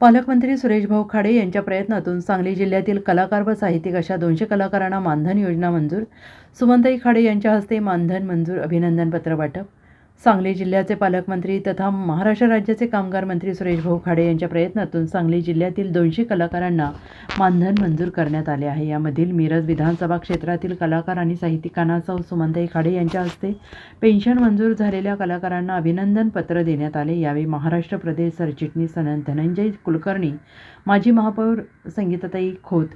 पालकमंत्री सुरेशभाऊ खाडे यांच्या प्रयत्नातून सांगली जिल्ह्यातील कलाकार व साहित्यिक अशा दोनशे कलाकारांना मानधन योजना मंजूर. सुमंताई खाडे यांच्या हस्ते मानधन मंजूर अभिनंदन पत्र वाटप. सांगली जिल्ह्याचे पालकमंत्री तथा महाराष्ट्र राज्याचे कामगार मंत्री सुरेशभाऊ खाडे यांच्या प्रयत्नातून सांगली जिल्ह्यातील दोनशे कलाकारांना मानधन मंजूर करण्यात आले आहे. यामधील मिरज विधानसभा क्षेत्रातील कलाकार आणि साहित्यिकांना सौ सुमनताई खाडे यांच्या हस्ते पेन्शन मंजूर झालेल्या कलाकारांना अभिनंदन पत्र देण्यात आले. यावेळी महाराष्ट्र प्रदेश सरचिटणीस धनंजय कुलकर्णी माजी महापौर संगीताताई खोत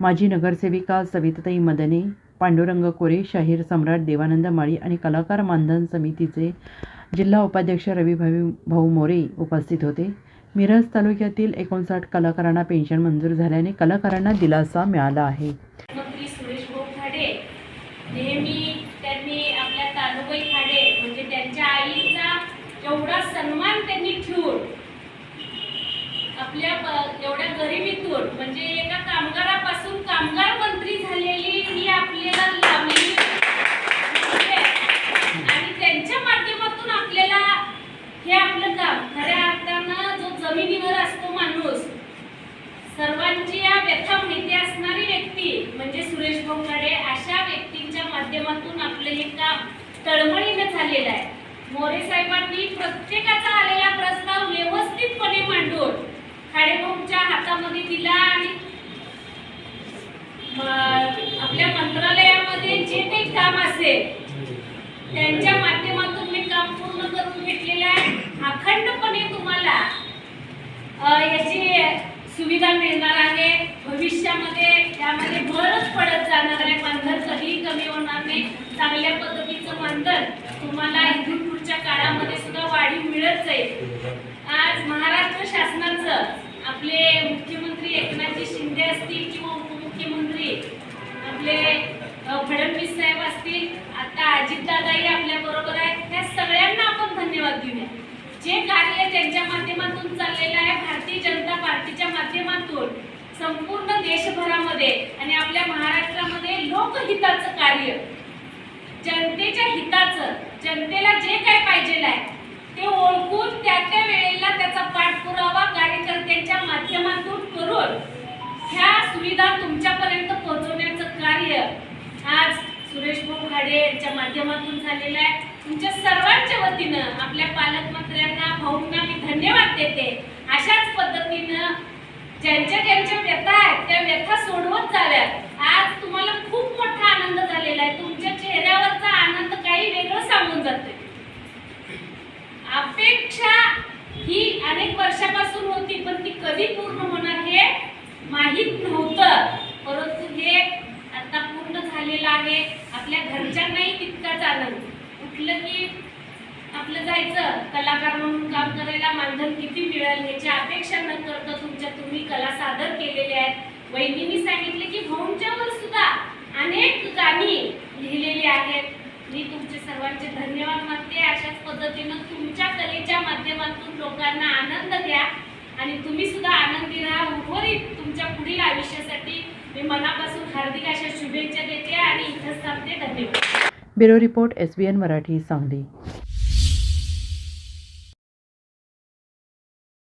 माजी नगरसेविका सविताताई मदने पांडुरंग कोरे शाहीर सम्राट देवानंद माळी आणि कलाकार मानधन समितीचे जिल्हा उपाध्यक्ष रविभावी भाऊ मोरे उपस्थित होते. मिरज तालुक्यातील एकोणसाठ कलाकारांना पेन्शन मंजूर झाल्याने कलाकारांना दिलासा मिळाला आहे. नेहमी त्यांनी आपल्या तानुबाई खाडे म्हणजे त्यांच्या आईचा एवढा सन्मान त्यांनी ठेवून आपल्या एवढ्या गरिबीतून म्हणजे एका कामगारापासून कामगार आपल्याला म्हणजे, आणि त्यांच्या माध्यमातून आपल्याला हे आपलं काम खऱ्या अर्थानं जो जमिनीवर असतो माणूस सर्वांची या व्यथा माहिती असणारी व्यक्ती म्हणजे सुरेश भोंगाडे अशा व्यक्तींच्या माध्यमातून आपलं हे काम तळमळीनं झालेलं आहे. मोरे साहेबांनी प्रत्येकाचा आलेला प्रस्ताव व्यवस्थितपणे मांडून खाडेभाऊंच्या हातामध्ये दिला आणि आपल्या मंत्रालय असेल. त्यांच्या माध्यमातून मी काम पूर्ण करून घेतलेलं आहे. अखंडपणे तुम्हाला याची सुविधा मिळणार आहे. भविष्यामध्ये त्यामध्ये भरच पडत जाणार आहे. मानधन कधीही कमी होणार नाही. चांगल्या पद्धतीचं मानधन तुम्हाला इथून पुढच्या काळामध्ये सुद्धा वाढीव मिळत जाईल. आज महाराष्ट्र शासनाचं आपले मुख्यमंत्री एकनाथजी शिंदे असतील किंवा उपमुख्यमंत्री आपले अ, फडणवीस साहेब असतील आता अजितदादाही आपल्या बरोबर आहेत त्या सगळ्यांना आपण धन्यवाद देऊया जे कार्य त्यांच्या माध्यमातून चाललेलं आहे भारतीय जनता पार्टीच्या माध्यमातून संपूर्ण देशभरामध्ये आणि आपल्या महाराष्ट्रामध्ये लोकहिताचं कार्य. जनतेच्या हिताचं जनतेला जे काय पाहिजे आहे ते ओळखून त्या त्या वेळेला त्याचा पाठपुरावा कार्यकर्त्यांच्या माध्यमातून करून ह्या सुविधा तुमच्यापर्यंत पोहोचवण्याचं कार्य आज सुरेश भाऊ खाडे यांच्या माध्यमातून झालेलं आहे. तुमच्या सर्वांच्या पालकमंत्र्यांना भाऊंना मी धन्यवाद देते. अशाच पद्धतीनं ज्यांच्या ज्यांच्या व्यथा आहेत त्या व्यथा सोडवत जाव्यात. आज तुम्हाला खूप मोठा आनंद झालेला आहे. तुमच्या चेहऱ्यावरचा आनंद काही वेगळं सांगून जातोय. अपेक्षा ही अनेक वर्षापासून होती पण ती कधी पूर्ण होणार हे माहीत नव्हतं. परंतु हे आता पूर्ण झालेलं आहे. आपल्या घरच्यांनाही तितकाच आनंद. उठलं की आपलं जायचं. कलाकार म्हणून काम करायला मानधन किती मिळेल याची अपेक्षा न करता तुमच्या तुम्ही कला सादर केलेल्या आहेत. वहिनींनी सांगितले की भाऊंच्यावर सुद्धा अनेक गाणी लिहिलेली आहेत. मी तुमचे सर्वांचे धन्यवाद मानते. अशाच पद्धतीनं तुमच्या कलेच्या माध्यमातून लोकांना आनंद द्या आणि तुम्ही सुद्धा आनंदी राहा. उर्वरित तुमच्या पुढील आयुष्यासाठी मी मनापासून हार्दिक अशा शुभेच्छा देते आणि इथंच थांबते धन्यवाद. Bureau report S B N Marathi Sangli.